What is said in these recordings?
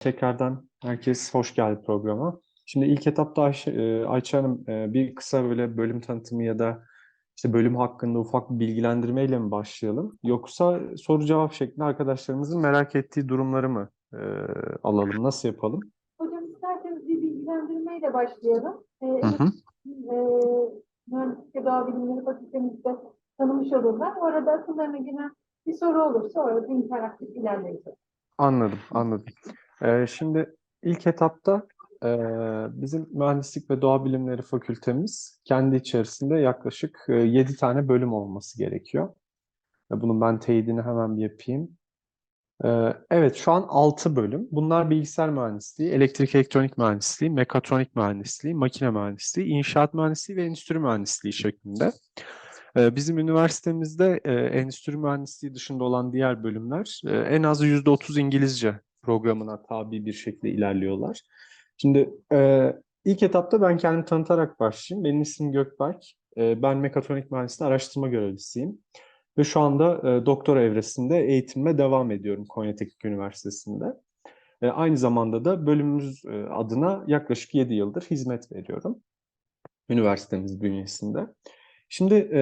Tekrardan herkes hoş geldi programa. Şimdi ilk etapta Ayşe, e, Ayça Hanım e, bir kısa böyle bölüm tanıtımı ya da işte bölüm hakkında ufak bir bilgilendirmeyle mi başlayalım? Yoksa soru cevap şeklinde arkadaşlarımızın merak ettiği durumları mı e, alalım? Nasıl yapalım? Hocam isterseniz bir bilgilendirmeyle başlayalım. Ee, Hı hı. e, Mühendislik Doğa Bilimleri Fakültemizde tanımış olurlar. Orada akıllarına gelen bir soru olursa orada interaktif ilerleyeceğiz. Anladım, anladım. Ee, şimdi ilk etapta e, bizim Mühendislik ve Doğa Bilimleri Fakültemiz kendi içerisinde yaklaşık e, 7 tane bölüm olması gerekiyor. Bunun ben teyidini hemen bir yapayım. Ee, evet, şu an 6 bölüm. Bunlar bilgisayar mühendisliği, elektrik elektronik mühendisliği, mekatronik mühendisliği, makine mühendisliği, inşaat mühendisliği ve endüstri mühendisliği şeklinde. Ee, Bizim üniversitemizde e, endüstri mühendisliği dışında olan diğer bölümler e, en az %30 İngilizce programına tabi bir şekilde ilerliyorlar. Şimdi e, ilk etapta ben kendimi tanıtarak başlayayım. Benim ismim Gökberk. E, Ben mekatronik mühendisliği araştırma görevlisiyim. Ve şu anda e, doktora evresinde eğitimime devam ediyorum Konya Teknik Üniversitesi'nde. E, aynı zamanda da bölümümüz e, adına yaklaşık 7 yıldır hizmet veriyorum üniversitemiz bünyesinde. Şimdi e,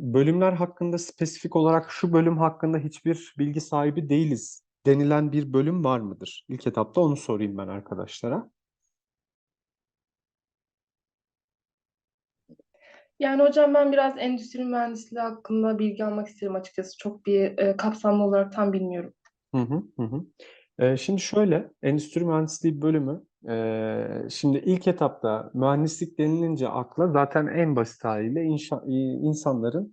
bölümler hakkında spesifik olarak şu bölüm hakkında hiçbir bilgi sahibi değiliz denilen bir bölüm var mıdır? İlk etapta onu sorayım ben arkadaşlara. Yani hocam ben biraz endüstri mühendisliği hakkında bilgi almak isterim açıkçası. Çok bir e, kapsamlı olarak tam bilmiyorum. Hı hı, hı. Ee, şimdi şöyle, endüstri mühendisliği bölümü, e, şimdi ilk etapta mühendislik denilince akla zaten en basit haliyle inşa, insanların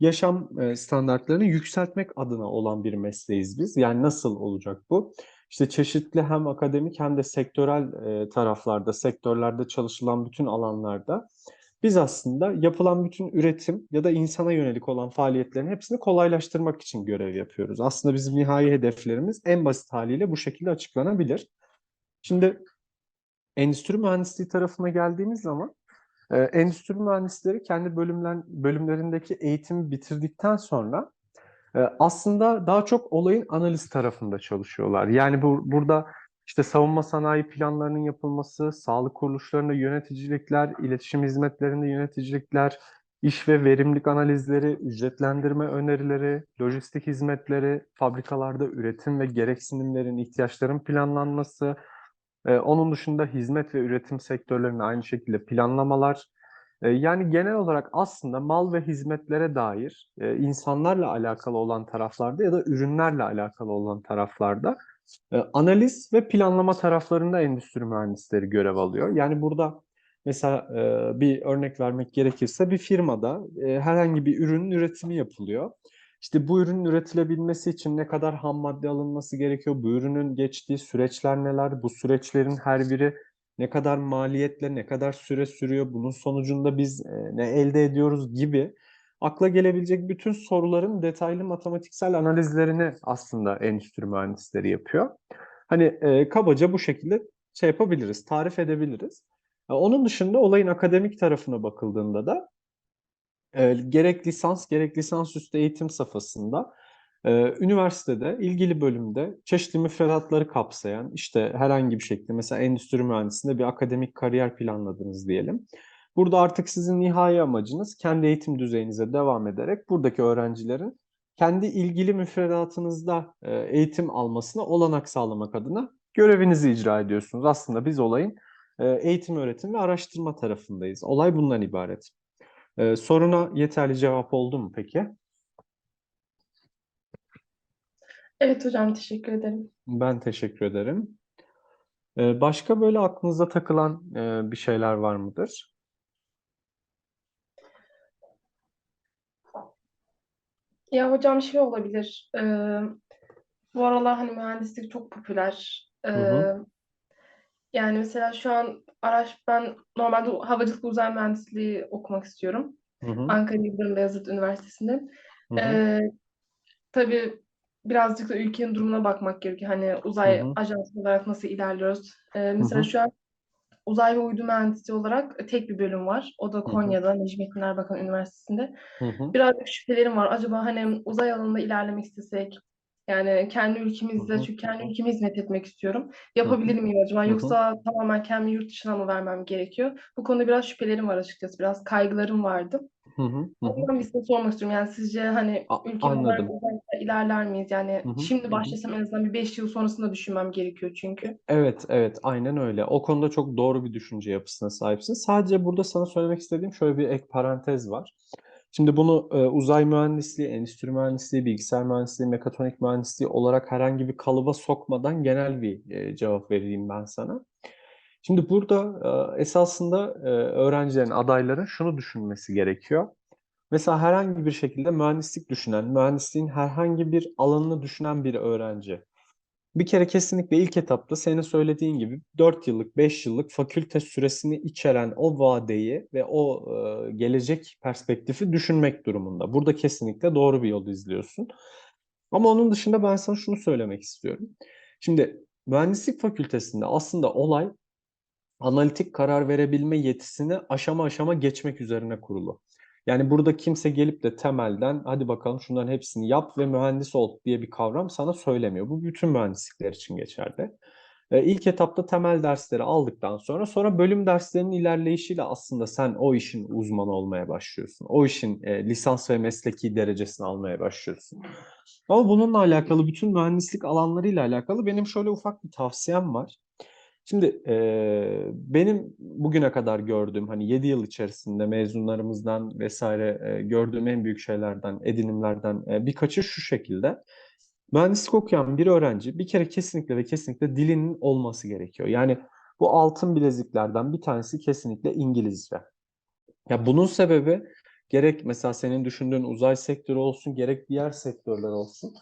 yaşam e, standartlarını yükseltmek adına olan bir mesleğiz biz. Yani nasıl olacak bu? İşte çeşitli hem akademik hem de sektörel e, taraflarda, sektörlerde çalışılan bütün alanlarda biz aslında yapılan bütün üretim ya da insana yönelik olan faaliyetlerin hepsini kolaylaştırmak için görev yapıyoruz. Aslında bizim nihai hedeflerimiz en basit haliyle bu şekilde açıklanabilir. Şimdi endüstri mühendisliği tarafına geldiğimiz zaman e, endüstri mühendisleri kendi bölümler, bölümlerindeki eğitimi bitirdikten sonra e, aslında daha çok olayın analiz tarafında çalışıyorlar. Yani bu, burada işte savunma sanayi planlarının yapılması, sağlık kuruluşlarında yöneticilikler, iletişim hizmetlerinde yöneticilikler, iş ve verimlilik analizleri, ücretlendirme önerileri, lojistik hizmetleri, fabrikalarda üretim ve gereksinimlerin, ihtiyaçların planlanması, ee, onun dışında hizmet ve üretim sektörlerinde aynı şekilde planlamalar. Ee, yani genel olarak aslında mal ve hizmetlere dair e, insanlarla alakalı olan taraflarda ya da ürünlerle alakalı olan taraflarda e, analiz ve planlama taraflarında endüstri mühendisleri görev alıyor. Yani burada mesela e, bir örnek vermek gerekirse bir firmada e, herhangi bir ürünün üretimi yapılıyor. İşte bu ürünün üretilebilmesi için ne kadar ham madde alınması gerekiyor, bu ürünün geçtiği süreçler neler, bu süreçlerin her biri ne kadar maliyetle, ne kadar süre sürüyor, bunun sonucunda biz e, ne elde ediyoruz gibi akla gelebilecek bütün soruların detaylı matematiksel analizlerini aslında endüstri mühendisleri yapıyor. Hani e, kabaca bu şekilde şey yapabiliriz, tarif edebiliriz. E, onun dışında olayın akademik tarafına bakıldığında da e, gerek lisans gerek lisansüstü eğitim safhasında e, üniversitede ilgili bölümde çeşitli müfredatları kapsayan işte herhangi bir şekilde mesela endüstri mühendisliğinde bir akademik kariyer planladınız diyelim. Burada artık sizin nihai amacınız kendi eğitim düzeyinize devam ederek buradaki öğrencilerin kendi ilgili müfredatınızda e, eğitim almasına olanak sağlamak adına görevinizi icra ediyorsunuz. Aslında biz olayın e, eğitim, öğretim ve araştırma tarafındayız. Olay bundan ibaret. Ee, soruna yeterli cevap oldu mu peki? Evet hocam teşekkür ederim. Ben teşekkür ederim. Ee, başka böyle aklınıza takılan e, bir şeyler var mıdır? Ya hocam şey olabilir. e, bu aralar hani mühendislik çok popüler. E, Hı hı. Yani mesela şu an araç ben normalde havacılık uzay mühendisliği okumak istiyorum. Hı hı. Ankara Yıldırım Beyazıt Üniversitesi'nde. Hı hı. E, tabii birazcık da ülkenin durumuna bakmak gerekiyor. Hani Hı uzay hı. ajansı olarak nasıl ilerliyoruz? E, Hı mesela hı. şu an Uzay ve uydu mühendisliği olarak tek bir bölüm var. O da Hı hı. Konya'da Necmettin Erbakan Üniversitesi'nde. Hı hı. Birazcık şüphelerim var. Acaba hani uzay alanında ilerlemek istesek Yani kendi ülkemizde, çünkü kendi ülkeme hizmet etmek istiyorum. Yapabilir miyim acaba? Yoksa tamamen kendimi yurt dışına mı vermem gerekiyor? Bu konuda biraz şüphelerim var açıkçası. Biraz kaygılarım vardı. Hı hı, hı O hı. yüzden bir size sormak istiyorum. Yani sizce hani A- ülkem olarak anladım. uzakta ilerler miyiz? Yani Hı hı, şimdi başlasam en azından bir 5 yıl sonrasında düşünmem gerekiyor çünkü. Evet, evet, aynen öyle. O konuda çok doğru bir düşünce yapısına sahipsin. Sadece burada sana söylemek istediğim şöyle bir ek parantez var. Şimdi bunu e, uzay mühendisliği, endüstri mühendisliği, bilgisayar mühendisliği, mekatronik mühendisliği olarak herhangi bir kalıba sokmadan genel bir e, cevap vereyim ben sana. Şimdi burada e, esasında e, öğrencilerin, adayların şunu düşünmesi gerekiyor. Mesela herhangi bir şekilde mühendislik düşünen, mühendisliğin herhangi bir alanını düşünen bir öğrenci. Bir kere kesinlikle ilk etapta senin söylediğin gibi 4 yıllık, 5 yıllık fakülte süresini içeren o vadeyi ve o e, gelecek perspektifi düşünmek durumunda. Burada kesinlikle doğru bir yol izliyorsun. Ama onun dışında ben sana şunu söylemek istiyorum. Şimdi mühendislik fakültesinde aslında olay analitik karar verebilme yetisini aşama aşama geçmek üzerine kurulu. Yani burada kimse gelip de temelden hadi bakalım şunların hepsini yap ve mühendis ol diye bir kavram sana söylemiyor. Bu bütün mühendislikler için geçerli. E, İlk etapta temel dersleri aldıktan sonra sonra bölüm derslerinin ilerleyişiyle aslında sen o işin uzmanı olmaya başlıyorsun. O işin e, lisans ve mesleki derecesini almaya başlıyorsun. Ama bununla alakalı bütün mühendislik alanlarıyla alakalı benim şöyle ufak bir tavsiyem var. Şimdi e, benim bugüne kadar gördüğüm hani 7 yıl içerisinde mezunlarımızdan vesaire e, gördüğüm en büyük şeylerden, edinimlerden e, birkaçı şu şekilde. Mühendislik okuyan bir öğrenci bir kere kesinlikle ve kesinlikle dilinin olması gerekiyor. Yani bu altın bileziklerden bir tanesi kesinlikle İngilizce. Ya bunun sebebi gerek mesela senin düşündüğün uzay sektörü olsun, gerek diğer sektörler olsun.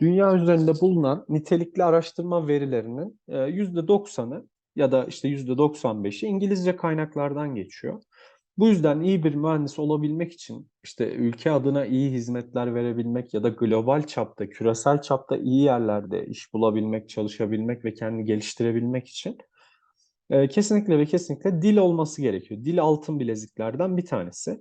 Dünya üzerinde bulunan nitelikli araştırma verilerinin e, %90'ı ya da işte %95'i İngilizce kaynaklardan geçiyor. Bu yüzden iyi bir mühendis olabilmek için işte ülke adına iyi hizmetler verebilmek ya da global çapta, küresel çapta iyi yerlerde iş bulabilmek, çalışabilmek ve kendini geliştirebilmek için e, kesinlikle ve kesinlikle dil olması gerekiyor. Dil altın bileziklerden bir tanesi.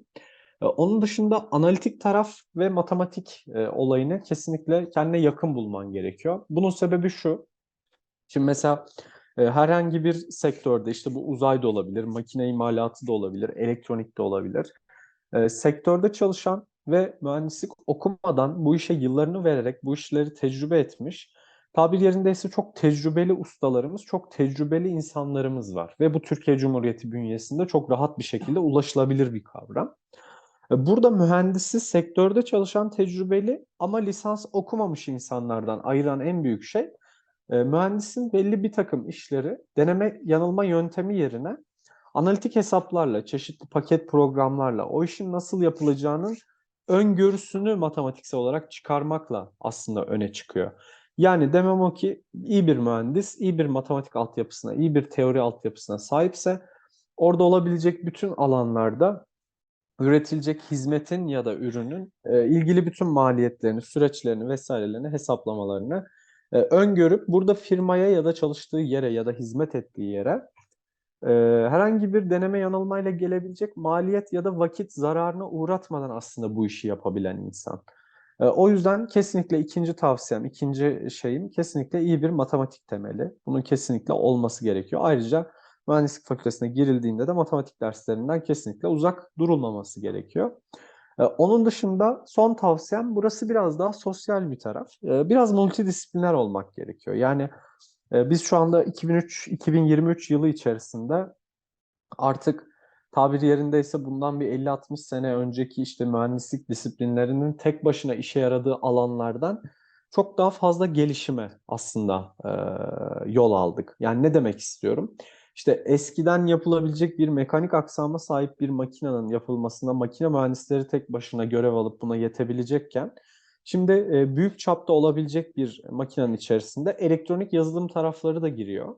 E, Onun dışında analitik taraf ve matematik e, olayını kesinlikle kendine yakın bulman gerekiyor. Bunun sebebi şu. Şimdi mesela herhangi bir sektörde işte bu uzay da olabilir, makine imalatı da olabilir, elektronik de olabilir. E, sektörde çalışan ve mühendislik okumadan bu işe yıllarını vererek bu işleri tecrübe etmiş, tabir yerindeyse çok tecrübeli ustalarımız, çok tecrübeli insanlarımız var. Ve bu Türkiye Cumhuriyeti bünyesinde çok rahat bir şekilde ulaşılabilir bir kavram. E, Burada mühendisi sektörde çalışan tecrübeli ama lisans okumamış insanlardan ayıran en büyük şey e, mühendisin belli bir takım işleri deneme yanılma yöntemi yerine analitik hesaplarla, çeşitli paket programlarla o işin nasıl yapılacağının öngörüsünü matematiksel olarak çıkarmakla aslında öne çıkıyor. Yani demem o ki iyi bir mühendis, iyi bir matematik altyapısına, iyi bir teori altyapısına sahipse orada olabilecek bütün alanlarda üretilecek hizmetin ya da ürünün e, ilgili bütün maliyetlerini, süreçlerini vesairelerini hesaplamalarını e, öngörüp burada firmaya ya da çalıştığı yere ya da hizmet ettiği yere e, herhangi bir deneme yanılmayla gelebilecek maliyet ya da vakit zararına uğratmadan aslında bu işi yapabilen insan. E, o yüzden kesinlikle ikinci tavsiyem, ikinci şeyim kesinlikle iyi bir matematik temeli. Bunun kesinlikle olması gerekiyor. Ayrıca mühendislik fakültesine girildiğinde de matematik derslerinden kesinlikle uzak durulmaması gerekiyor. Ee, Onun dışında son tavsiyem burası biraz daha sosyal bir taraf. Ee, Biraz multidisipliner olmak gerekiyor. Yani e, biz şu anda 2003-2023 yılı içerisinde artık tabir yerindeyse bundan bir 50-60 sene önceki işte mühendislik disiplinlerinin tek başına işe yaradığı alanlardan çok daha fazla gelişime aslında e, yol aldık. Yani ne demek istiyorum? İşte eskiden yapılabilecek bir mekanik aksama sahip bir makinenin yapılmasına makine mühendisleri tek başına görev alıp buna yetebilecekken şimdi e, büyük çapta olabilecek bir makinenin içerisinde elektronik yazılım tarafları da giriyor.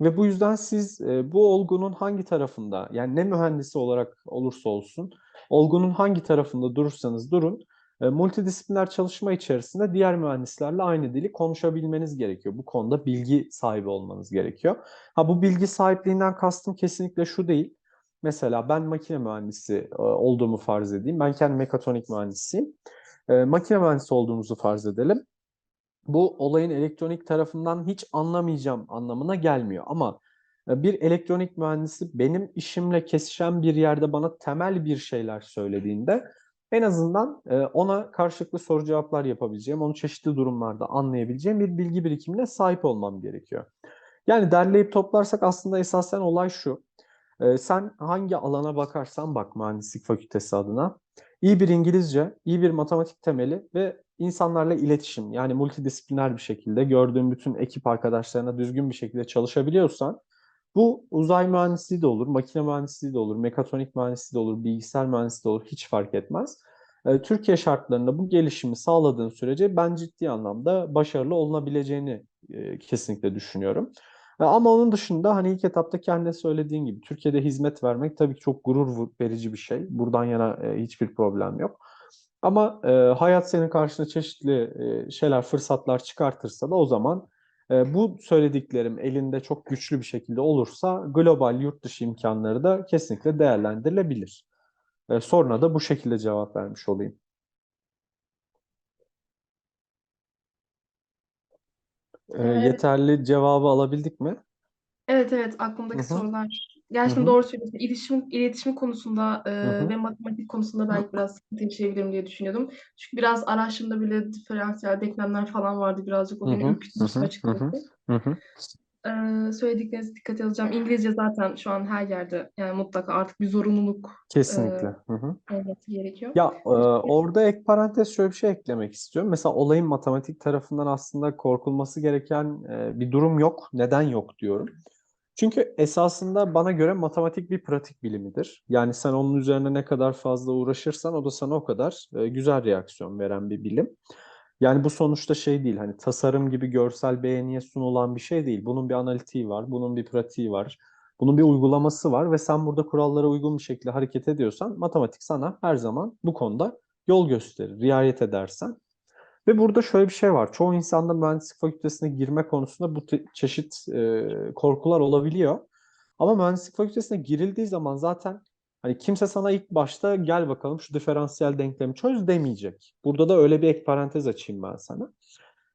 Ve bu yüzden siz e, bu olgunun hangi tarafında yani ne mühendisi olarak olursa olsun olgunun hangi tarafında durursanız durun multidisipliner çalışma içerisinde diğer mühendislerle aynı dili konuşabilmeniz gerekiyor. Bu konuda bilgi sahibi olmanız gerekiyor. Ha bu bilgi sahipliğinden kastım kesinlikle şu değil. Mesela ben makine mühendisi e, olduğumu farz edeyim. Ben kendi mekatronik mühendisiyim. E, makine mühendisi olduğumuzu farz edelim. bu olayın elektronik tarafından hiç anlamayacağım anlamına gelmiyor. Ama e, bir elektronik mühendisi benim işimle kesişen bir yerde bana temel bir şeyler söylediğinde en azından e, ona karşılıklı soru cevaplar yapabileceğim, onu çeşitli durumlarda anlayabileceğim bir bilgi birikimine sahip olmam gerekiyor. Yani derleyip toplarsak aslında esasen olay şu. E, Sen hangi alana bakarsan bak mühendislik fakültesi adına iyi bir İngilizce, iyi bir matematik temeli ve insanlarla iletişim yani multidisipliner bir şekilde gördüğün bütün ekip arkadaşlarına düzgün bir şekilde çalışabiliyorsan bu uzay mühendisliği de olur, makine mühendisliği de olur, mekatronik mühendisliği de olur, bilgisayar mühendisliği de olur hiç fark etmez. E, Türkiye şartlarında bu gelişimi sağladığın sürece ben ciddi anlamda başarılı olunabileceğini e, kesinlikle düşünüyorum. E, Ama onun dışında hani ilk etapta kendine söylediğin gibi Türkiye'de hizmet vermek tabii ki çok gurur verici bir şey. Buradan yana e, hiçbir problem yok. Ama e, hayat senin karşına çeşitli şeyler, fırsatlar çıkartırsa da o zaman e, bu söylediklerim elinde çok güçlü bir şekilde olursa global yurt dışı imkanları da kesinlikle değerlendirilebilir. E, soruna da bu şekilde cevap vermiş olayım. E, Evet. yeterli cevabı alabildik mi? Evet evet aklımdaki Hı hı. sorular. Gerçekten doğru söylüyorsun. İletişim, iletişim konusunda e, ve matematik konusunda belki biraz sıkıntı yaşayabilirim diye düşünüyordum. Çünkü biraz araştırmada bile diferansiyel denklemler falan vardı birazcık. O beni ürkütmüştü açıkçası. Hı hı. E, söylediklerinizi dikkate alacağım. İngilizce zaten şu an her yerde yani mutlaka artık bir zorunluluk e, Kesinlikle. Hı. olması gerekiyor. Ya e, orada ek parantez şöyle bir şey eklemek istiyorum. Mesela olayın matematik tarafından aslında korkulması gereken e, bir durum yok. Neden yok diyorum. Çünkü esasında bana göre matematik bir pratik bilimidir. Yani sen onun üzerine ne kadar fazla uğraşırsan o da sana o kadar e, güzel reaksiyon veren bir bilim. Yani bu sonuçta şey değil hani tasarım gibi görsel beğeniye sunulan bir şey değil. Bunun bir analitiği var, bunun bir pratiği var, bunun bir uygulaması var ve sen burada kurallara uygun bir şekilde hareket ediyorsan matematik sana her zaman bu konuda yol gösterir, riayet edersen. Ve burada şöyle bir şey var. Çoğu insanda mühendislik fakültesine girme konusunda bu çeşit e, korkular olabiliyor. Ama mühendislik fakültesine girildiği zaman zaten hani kimse sana ilk başta gel bakalım şu diferansiyel denklemi çöz demeyecek. Burada da öyle bir ek parantez açayım ben sana.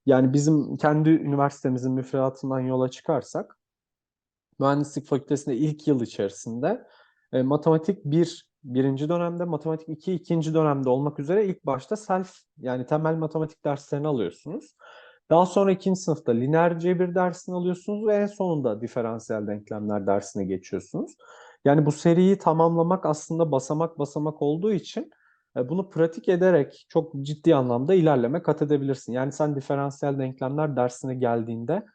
Yani bizim kendi üniversitemizin müfredatından yola çıkarsak mühendislik fakültesinde ilk yıl içerisinde e, matematik 1 birinci dönemde, matematik 2 ikinci dönemde olmak üzere ilk başta self yani temel matematik derslerini alıyorsunuz. Daha sonra ikinci sınıfta lineer cebir dersini alıyorsunuz ve en sonunda diferansiyel denklemler dersine geçiyorsunuz. Yani bu seriyi tamamlamak aslında basamak basamak olduğu için e, bunu pratik ederek çok ciddi anlamda ilerleme kat edebilirsin. Yani sen diferansiyel denklemler dersine geldiğinde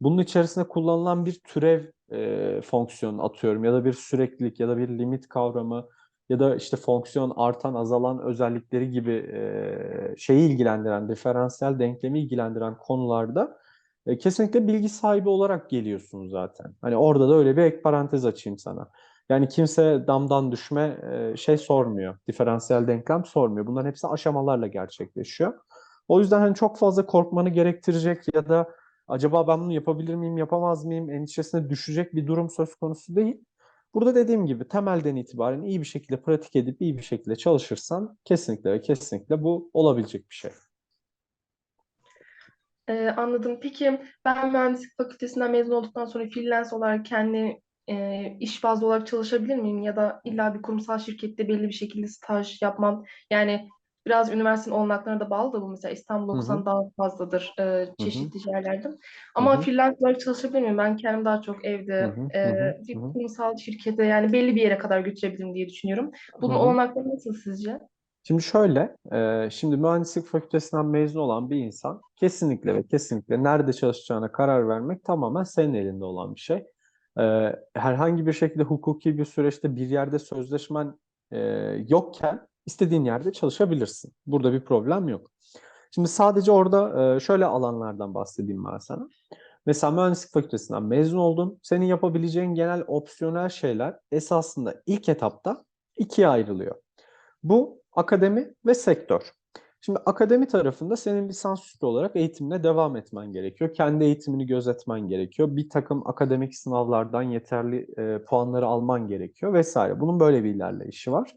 bunun içerisinde kullanılan bir türev e, fonksiyonu atıyorum ya da bir süreklilik ya da bir limit kavramı ya da işte fonksiyon artan azalan özellikleri gibi e, şeyi ilgilendiren, diferansiyel denklemi ilgilendiren konularda e, kesinlikle bilgi sahibi olarak geliyorsun zaten. Hani orada da öyle bir ek parantez açayım sana. Yani kimse damdan düşme e, şey sormuyor, diferansiyel denklem sormuyor. Bunların hepsi aşamalarla gerçekleşiyor. O yüzden hani çok fazla korkmanı gerektirecek ya da acaba ben bunu yapabilir miyim, yapamaz mıyım endişesine düşecek bir durum söz konusu değil. Burada dediğim gibi temelden itibaren iyi bir şekilde pratik edip iyi bir şekilde çalışırsan kesinlikle ve kesinlikle bu olabilecek bir şey. Ee, anladım. Peki ben mühendislik fakültesinden mezun olduktan sonra freelance olarak kendi e, iş bazlı olarak çalışabilir miyim? Ya da illa bir kurumsal şirkette belli bir şekilde staj yapmam. Yani biraz üniversitenin olanaklarına da bağlı da bu mesela İstanbul okusan daha fazladır e, çeşitli yerlerde. Hı Ama freelance olarak çalışabilir miyim? Ben kendim daha çok evde e, bir kurumsal şirkete yani belli bir yere kadar götürebilirim diye düşünüyorum. Bunun Hı hı. olanakları nasıl sizce? Şimdi şöyle, e, şimdi mühendislik fakültesinden mezun olan bir insan kesinlikle ve kesinlikle nerede çalışacağına karar vermek tamamen senin elinde olan bir şey. E, herhangi bir şekilde hukuki bir süreçte bir yerde sözleşmen e, yokken istediğin yerde çalışabilirsin. Burada bir problem yok. Şimdi sadece orada e, şöyle alanlardan bahsedeyim ben sana. Mesela mühendislik fakültesinden mezun oldun. Senin yapabileceğin genel opsiyonel şeyler esasında ilk etapta ikiye ayrılıyor. Bu akademi ve sektör. Şimdi akademi tarafında senin lisansüstü olarak eğitimine devam etmen gerekiyor. Kendi eğitimini gözetmen gerekiyor. Bir takım akademik sınavlardan yeterli e, puanları alman gerekiyor vesaire. Bunun böyle bir ilerleyişi var.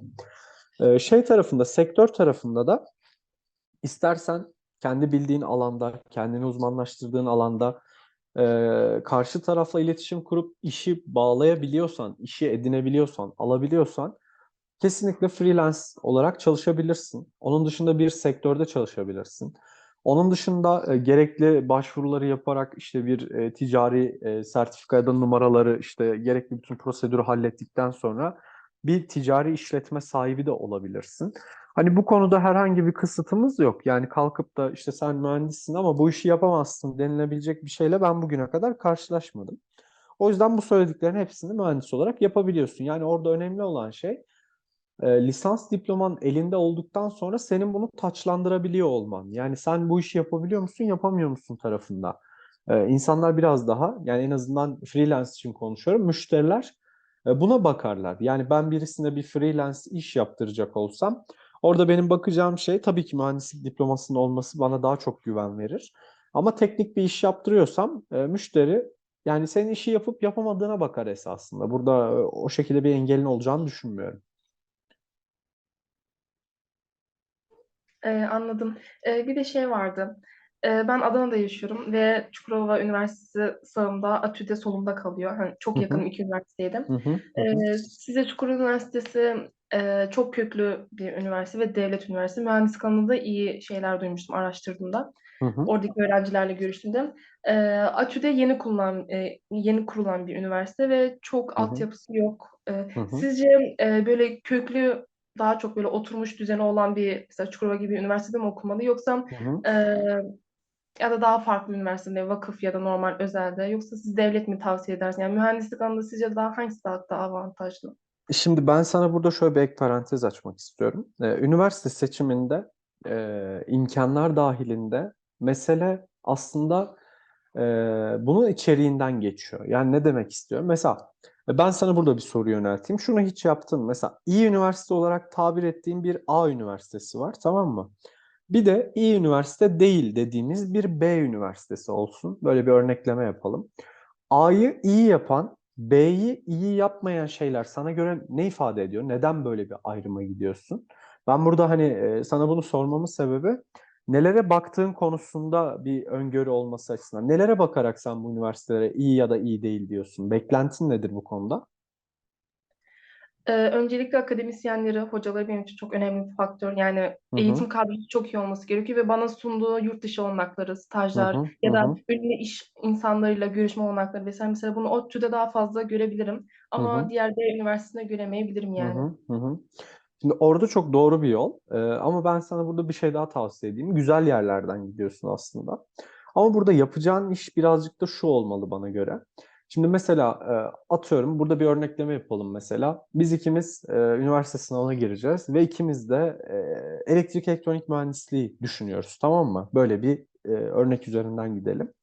E, şey tarafında, sektör tarafında da istersen kendi bildiğin alanda, kendini uzmanlaştırdığın alanda e, karşı tarafla iletişim kurup işi bağlayabiliyorsan, işi edinebiliyorsan, alabiliyorsan kesinlikle freelance olarak çalışabilirsin. Onun dışında bir sektörde çalışabilirsin. Onun dışında e, gerekli başvuruları yaparak işte bir e, ticari e, sertifika ya da numaraları işte gerekli bütün prosedürü hallettikten sonra bir ticari işletme sahibi de olabilirsin. Hani bu konuda herhangi bir kısıtımız yok. Yani kalkıp da işte sen mühendissin ama bu işi yapamazsın denilebilecek bir şeyle ben bugüne kadar karşılaşmadım. O yüzden bu söylediklerin hepsini mühendis olarak yapabiliyorsun. Yani orada önemli olan şey e, lisans diploman elinde olduktan sonra senin bunu taçlandırabiliyor olman. Yani sen bu işi yapabiliyor musun, yapamıyor musun tarafında. E, insanlar biraz daha, yani en azından freelance için konuşuyorum, müşteriler buna bakarlar. Yani ben birisine bir freelance iş yaptıracak olsam, orada benim bakacağım şey tabii ki mühendislik diplomasının olması bana daha çok güven verir. Ama teknik bir iş yaptırıyorsam e, müşteri yani senin işi yapıp yapamadığına bakar esasında. Burada e, o şekilde bir engelin olacağını düşünmüyorum. Ee, anladım. Ee, bir de şey vardı. Ee, ben Adana'da yaşıyorum ve Çukurova Üniversitesi sağımda, ATÜ'de solumda kalıyor. Hani çok yakınım iki üniversiteydim. Hı hı. Ee, size Çukurova Üniversitesi e, çok köklü bir üniversite ve devlet üniversitesi. Mühendislik alanında iyi şeyler duymuştum araştırdığımda. Hı hı. Oradaki öğrencilerle görüştüğümde. Ee, ATÜ'de yeni kurulan, e, yeni kurulan bir üniversite ve çok Hı hı. altyapısı yok. Hı hı. sizce e, böyle köklü daha çok böyle oturmuş düzeni olan bir mesela Çukurova gibi bir üniversitede mi okumalı yoksa Hı hı. e, ya da daha farklı üniversitede vakıf ya da normal özelde yoksa siz devlet mi tavsiye edersiniz? Yani mühendislik alanında sizce daha hangisi daha, daha avantajlı? Şimdi ben sana burada şöyle bir ek parantez açmak istiyorum. Ee, üniversite seçiminde e, imkanlar dahilinde mesele aslında e, bunun içeriğinden geçiyor. Yani ne demek istiyorum? Mesela e, ben sana burada bir soru yönelteyim. Şunu hiç yaptın mı? Mesela iyi üniversite olarak tabir ettiğim bir A üniversitesi var, tamam mı? Bir de iyi üniversite değil dediğimiz bir B üniversitesi olsun. Böyle bir örnekleme yapalım. A'yı iyi yapan, B'yi iyi yapmayan şeyler sana göre ne ifade ediyor? Neden böyle bir ayrıma gidiyorsun? Ben burada hani e, sana bunu sormamın sebebi nelere baktığın konusunda bir öngörü olması açısından. Nelere bakarak sen bu üniversitelere iyi ya da iyi değil diyorsun? Beklentin nedir bu konuda? Ee, öncelikle akademisyenleri, hocaları benim için çok önemli bir faktör. Yani Hı hı. eğitim kadrosu çok iyi olması gerekiyor ve bana sunduğu yurt dışı olanakları, Hı stajlar hı, ya hı da hı, ünlü iş insanlarıyla görüşme olanakları vesaire. Mesela bunu ODTÜ'de daha fazla görebilirim hı ama hı, diğer bir üniversitede göremeyebilirim hı yani. hı, hı hı. Şimdi orada çok doğru bir yol. Ee, ama ben sana burada bir şey daha tavsiye edeyim. Güzel yerlerden gidiyorsun aslında. Ama burada yapacağın iş birazcık da şu olmalı bana göre. Şimdi mesela e, atıyorum burada bir örnekleme yapalım mesela. Biz ikimiz e, üniversite sınavına gireceğiz ve ikimiz de e, elektrik elektronik mühendisliği düşünüyoruz tamam mı? Böyle bir e, örnek üzerinden gidelim.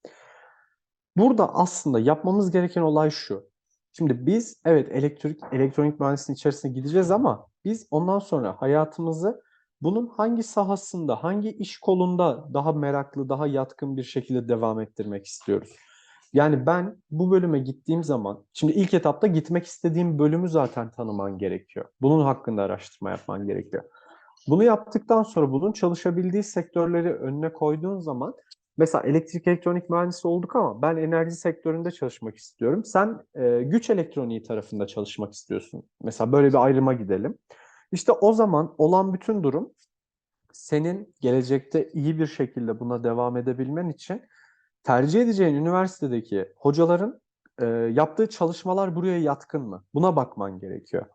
Burada aslında yapmamız gereken olay şu. Şimdi biz evet elektrik elektronik mühendisliğinin içerisine gideceğiz ama biz ondan sonra hayatımızı bunun hangi sahasında, hangi iş kolunda daha meraklı, daha yatkın bir şekilde devam ettirmek istiyoruz. Yani ben bu bölüme gittiğim zaman, şimdi ilk etapta gitmek istediğim bölümü zaten tanıman gerekiyor. Bunun hakkında araştırma yapman gerekiyor. Bunu yaptıktan sonra bunun çalışabildiği sektörleri önüne koyduğun zaman Mesela elektrik elektronik mühendisi olduk ama ben enerji sektöründe çalışmak istiyorum. Sen e, güç elektroniği tarafında çalışmak istiyorsun. Mesela böyle bir ayrıma gidelim. İşte o zaman olan bütün durum senin gelecekte iyi bir şekilde buna devam edebilmen için tercih edeceğin üniversitedeki hocaların e, yaptığı çalışmalar buraya yatkın mı? Buna bakman gerekiyor.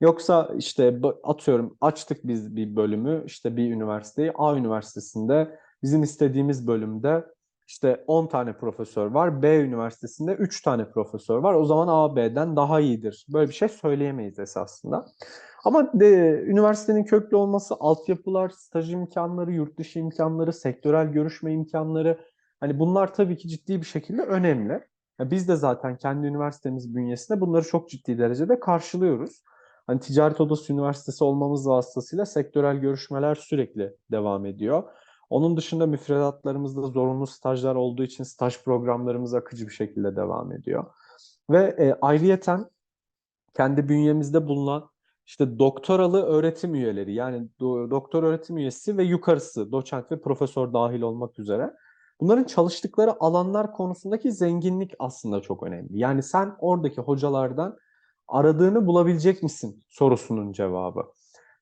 Yoksa işte atıyorum açtık biz bir bölümü işte bir üniversiteyi A üniversitesinde bizim istediğimiz bölümde işte 10 tane profesör var. B üniversitesinde 3 tane profesör var. O zaman A, B'den daha iyidir. Böyle bir şey söyleyemeyiz esasında. Ama de, üniversitenin köklü olması, altyapılar, staj imkanları, yurt dışı imkanları, sektörel görüşme imkanları hani bunlar tabii ki ciddi bir şekilde önemli. Biz de zaten kendi üniversitemiz bünyesinde bunları çok ciddi derecede karşılıyoruz. Hani Ticaret Odası Üniversitesi olmamız vasıtasıyla sektörel görüşmeler sürekli devam ediyor. Onun dışında müfredatlarımızda zorunlu stajlar olduğu için staj programlarımız akıcı bir şekilde devam ediyor. Ve e, ayrıyeten kendi bünyemizde bulunan işte doktoralı öğretim üyeleri yani do- doktor öğretim üyesi ve yukarısı doçent ve profesör dahil olmak üzere bunların çalıştıkları alanlar konusundaki zenginlik aslında çok önemli. Yani sen oradaki hocalardan aradığını bulabilecek misin sorusunun cevabı.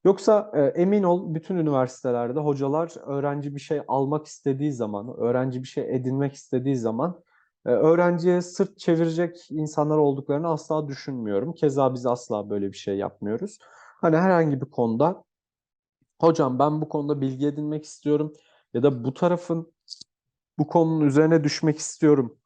Yoksa e, emin ol bütün üniversitelerde hocalar öğrenci bir şey almak istediği zaman, öğrenci bir şey edinmek istediği zaman e, öğrenciye sırt çevirecek insanlar olduklarını asla düşünmüyorum. Keza biz asla böyle bir şey yapmıyoruz. Hani herhangi bir konuda hocam ben bu konuda bilgi edinmek istiyorum ya da bu tarafın bu konunun üzerine düşmek istiyorum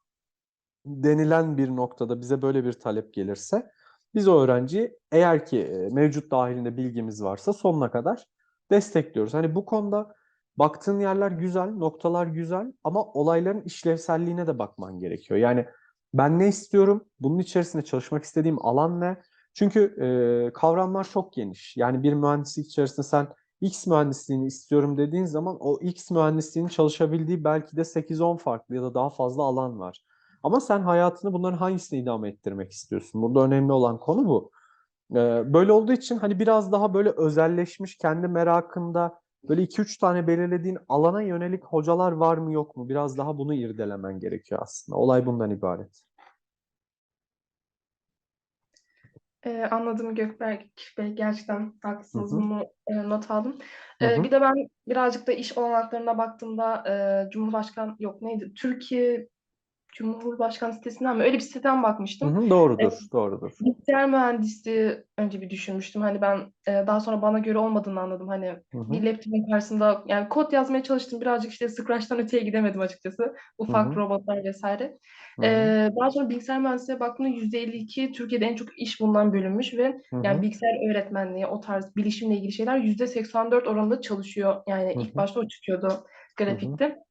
denilen bir noktada bize böyle bir talep gelirse biz o öğrenciyi eğer ki e, mevcut dahilinde bilgimiz varsa sonuna kadar destekliyoruz. Hani bu konuda baktığın yerler güzel, noktalar güzel ama olayların işlevselliğine de bakman gerekiyor. Yani ben ne istiyorum? Bunun içerisinde çalışmak istediğim alan ne? Çünkü e, kavramlar çok geniş. Yani bir mühendislik içerisinde sen X mühendisliğini istiyorum dediğin zaman o X mühendisliğinin çalışabildiği belki de 8-10 farklı ya da daha fazla alan var. Ama sen hayatını bunların hangisine idame ettirmek istiyorsun? Burada önemli olan konu bu. Ee, böyle olduğu için hani biraz daha böyle özelleşmiş kendi merakında böyle 2-3 tane belirlediğin alana yönelik hocalar var mı yok mu? Biraz daha bunu irdelemen gerekiyor aslında. Olay bundan ibaret. Ee, anladım Gökberk Bey. Gerçekten haklısınız. Hı hı. Bunu e, not aldım. Hı Ee, hı. bir de ben birazcık da iş olanaklarına baktığımda e, Cumhurbaşkan yok neydi? Türkiye Cumhurbaşkanı sitesinden mi? Öyle bir siteden Hı bakmıştım. hı, doğrudur, doğrudur. Bilgisayar mühendisliği önce bir düşünmüştüm. Hani ben e, daha sonra bana göre olmadığını anladım. Hani Hı hı. bir laptopun karşısında yani kod yazmaya çalıştım. Birazcık işte Scratch'tan öteye gidemedim açıkçası. Ufak hı. robotlar vesaire. Hı hı. E, daha sonra bilgisayar mühendisliğe baktığımda %52 Türkiye'de en çok iş bulunan bölünmüş ve Hı yani hı. bilgisayar öğretmenliği o tarz bilişimle ilgili şeyler %84 oranında çalışıyor. Yani Hı ilk hı. başta o çıkıyordu grafikte. Hı hı.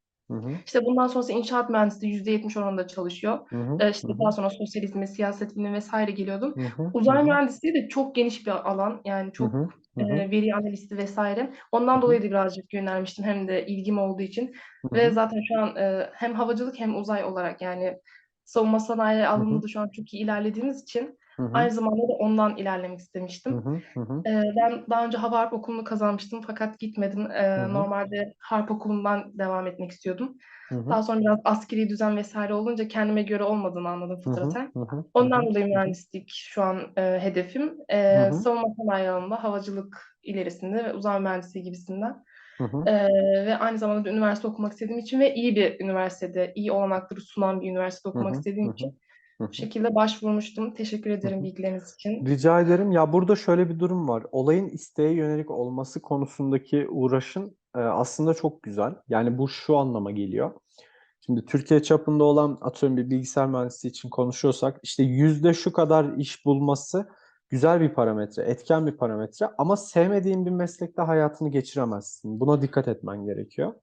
İşte bundan sonrası inşaat mühendisliği %70 oranında çalışıyor. Hı hı. Ee, işte Hı hı. daha sonra sosyalizme, siyaset bilimi vesaire geliyordum. Hı hı. Hı Uzay hı. mühendisliği de çok geniş bir alan. Yani Hı çok hı. Hı hı. e, veri analisti vesaire. Hı Ondan hı. dolayı da birazcık yönelmiştim hem de ilgim olduğu için. Hı Ve hı. zaten şu an e, hem havacılık hem uzay olarak yani savunma sanayi Hı hı. alanında şu an çok iyi ilerlediğimiz için Hı hı. aynı zamanda da ondan ilerlemek istemiştim. hı. Hı hı. Ee, Ben daha önce hava harp okulunu kazanmıştım fakat gitmedim. Ee, Hı hı. Normalde harp okulundan devam etmek istiyordum. Hı hı. Daha sonra biraz askeri düzen vesaire olunca kendime göre olmadığını anladım fıtraten. Hı hı. Hı Ondan hı. dolayı Hı mühendislik şu an e, hedefim. E, hı. savunma sanayi alanında havacılık ilerisinde ve uzay mühendisliği gibisinden. Hı hı. E, ve aynı zamanda da üniversite okumak istediğim için ve iyi bir üniversitede, iyi olanakları sunan bir üniversitede okumak hı. istediğim Hı hı. için bu şekilde başvurmuştum. Teşekkür ederim bilgileriniz için. Rica ederim. Ya burada şöyle bir durum var. Olayın isteğe yönelik olması konusundaki uğraşın e, aslında çok güzel. Yani bu şu anlama geliyor. Şimdi Türkiye çapında olan atıyorum bir bilgisayar mühendisliği için konuşuyorsak işte yüzde şu kadar iş bulması güzel bir parametre, etken bir parametre ama sevmediğin bir meslekte hayatını geçiremezsin. Buna dikkat etmen gerekiyor.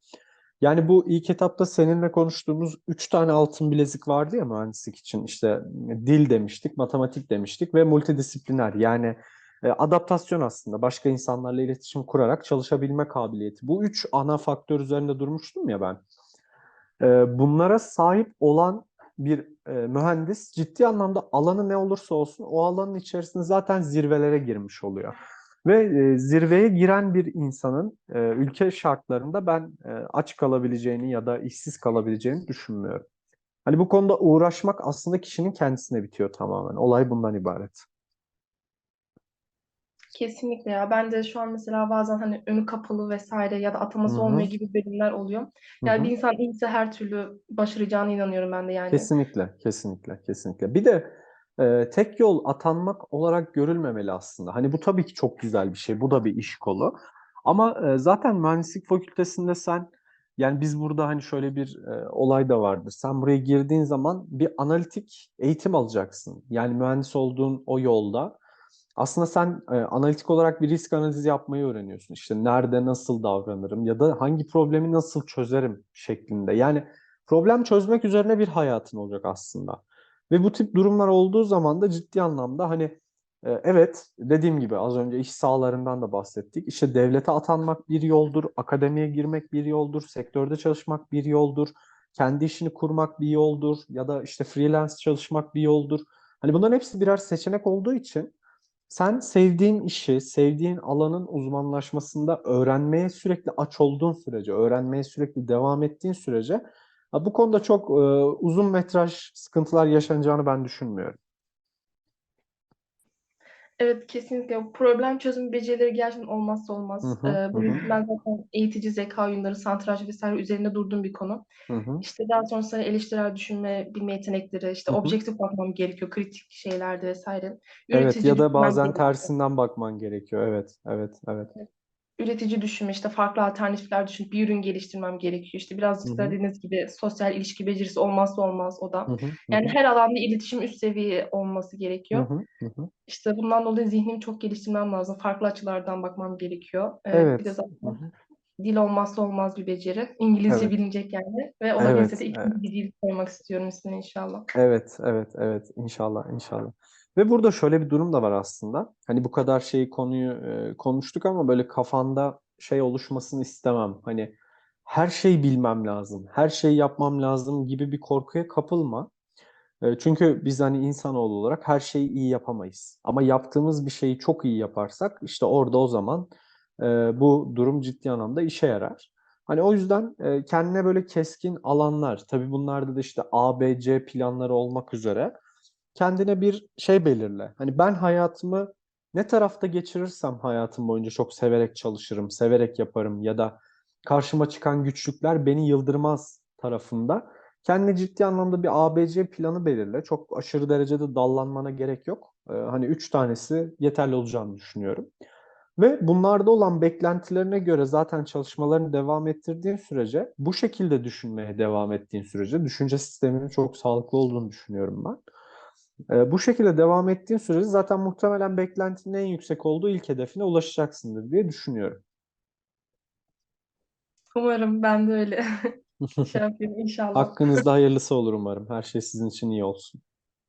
Yani bu ilk etapta seninle konuştuğumuz üç tane altın bilezik vardı ya mühendislik için. İşte dil demiştik, matematik demiştik ve multidisipliner yani e, adaptasyon aslında başka insanlarla iletişim kurarak çalışabilme kabiliyeti. Bu üç ana faktör üzerinde durmuştum ya ben. E, bunlara sahip olan bir e, mühendis ciddi anlamda alanı ne olursa olsun o alanın içerisinde zaten zirvelere girmiş oluyor. Ve e, zirveye giren bir insanın e, ülke şartlarında ben e, aç kalabileceğini ya da işsiz kalabileceğini düşünmüyorum. Hani bu konuda uğraşmak aslında kişinin kendisine bitiyor tamamen. Olay bundan ibaret. Kesinlikle ya. Ben de şu an mesela bazen hani önü kapalı vesaire ya da ataması olmuyor hı, gibi bölümler oluyor. Yani hı. bir insan iyiyse her türlü başaracağına inanıyorum ben de yani. Kesinlikle, kesinlikle, kesinlikle. Bir de tek yol atanmak olarak görülmemeli aslında. Hani bu tabii ki çok güzel bir şey. Bu da bir iş kolu. Ama zaten mühendislik fakültesinde sen yani biz burada hani şöyle bir e, olay da vardır. Sen buraya girdiğin zaman bir analitik eğitim alacaksın. Yani mühendis olduğun o yolda aslında sen e, analitik olarak bir risk analizi yapmayı öğreniyorsun. İşte nerede nasıl davranırım ya da hangi problemi nasıl çözerim şeklinde. Yani problem çözmek üzerine bir hayatın olacak aslında. Ve bu tip durumlar olduğu zaman da ciddi anlamda hani e, evet dediğim gibi az önce iş sahalarından da bahsettik. İşte devlete atanmak bir yoldur, akademiye girmek bir yoldur, sektörde çalışmak bir yoldur, kendi işini kurmak bir yoldur ya da işte freelance çalışmak bir yoldur. Hani bunların hepsi birer seçenek olduğu için Sen sevdiğin işi, sevdiğin alanın uzmanlaşmasında öğrenmeye sürekli aç olduğun sürece, öğrenmeye sürekli devam ettiğin sürece bu konuda çok e, uzun metraj sıkıntılar yaşanacağını ben düşünmüyorum. Evet kesinlikle problem çözüm becerileri gerçekten olmazsa olmaz. Hı hı, Ee, hı için ben zaten eğitici zeka oyunları, satranç vesaire üzerinde durduğum bir konu. Hı hı. İşte daha sonrasında eleştirel düşünme, bilme yetenekleri, işte Hı hı. objektif bakmam gerekiyor, kritik şeylerde vesaire. Evet Üretici ya da bazen gerekiyor. tersinden bakman gerekiyor. Evet, evet, evet. Üretici düşünme, işte farklı alternatifler düşünüp bir ürün geliştirmem gerekiyor. İşte birazcık da Hı hı. dediğiniz gibi sosyal ilişki becerisi olmazsa olmaz o da. Hı hı, hı Yani hı, her alanda iletişim üst seviye olması hı gerekiyor. hı, hı hı. İşte bundan dolayı zihnimi çok geliştirmem lazım. Farklı açılardan bakmam gerekiyor. Ee, bir Evet. de Hı zaten hı. dil olmazsa olmaz bir beceri. İngilizce Evet. bilinecek yani. Ve olabilirse Evet, de evet. ikinci bir dil koymak istiyorum üstüne inşallah. Evet, evet, evet. İnşallah, inşallah. Ve burada şöyle bir durum da var aslında. Hani bu kadar şeyi konuyu e, konuştuk ama böyle kafanda şey oluşmasını istemem. Hani her şeyi bilmem lazım, her şeyi yapmam lazım gibi bir korkuya kapılma. E, Çünkü biz hani insanoğlu olarak her şeyi iyi yapamayız. Ama yaptığımız bir şeyi çok iyi yaparsak işte orada o zaman e, bu durum ciddi anlamda işe yarar. Hani o yüzden e, kendine böyle keskin alanlar, tabii bunlarda da işte A, B, C planları olmak üzere kendine bir şey belirle. Hani ben hayatımı ne tarafta geçirirsem hayatım boyunca çok severek çalışırım, severek yaparım ya da karşıma çıkan güçlükler beni yıldırmaz tarafında. Kendine ciddi anlamda bir ABC planı belirle. Çok aşırı derecede dallanmana gerek yok. Ee, hani üç tanesi yeterli olacağını düşünüyorum. Ve bunlarda olan beklentilerine göre zaten çalışmalarını devam ettirdiğin sürece, bu şekilde düşünmeye devam ettiğin sürece, düşünce sisteminin çok sağlıklı olduğunu düşünüyorum ben. Ee, bu şekilde devam ettiğin sürece zaten muhtemelen beklentinin en yüksek olduğu ilk hedefine ulaşacaksındır diye düşünüyorum. Umarım ben de öyle şey yapayım inşallah. Hakkınızda hayırlısı olur umarım. Her şey sizin için iyi olsun.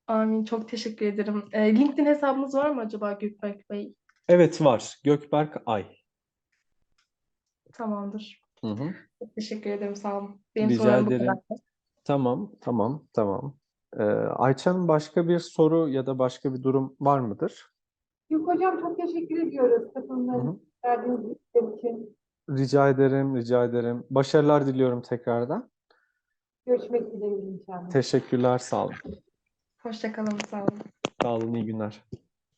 Amin. Çok teşekkür ederim. Ee, LinkedIn hesabınız var mı acaba Gökberk Bey? Evet var. Gökberk Ay. Tamamdır. Hı hı. Çok teşekkür ederim. Sağ olun. Benim Rica sorularım bu ederim. kadar. Tamam, tamam, tamam. Ee, Ayça'nın başka bir soru ya da başka bir durum var mıdır? Yok hocam çok teşekkür ediyoruz katılımlarınız verdiğiniz bilgiler için. Rica ederim, rica ederim. Başarılar diliyorum tekrardan. Görüşmek dileğiyle inşallah. Teşekkürler, sağ olun. Hoşça kalın. Sağ olun. Sağ olun, iyi günler.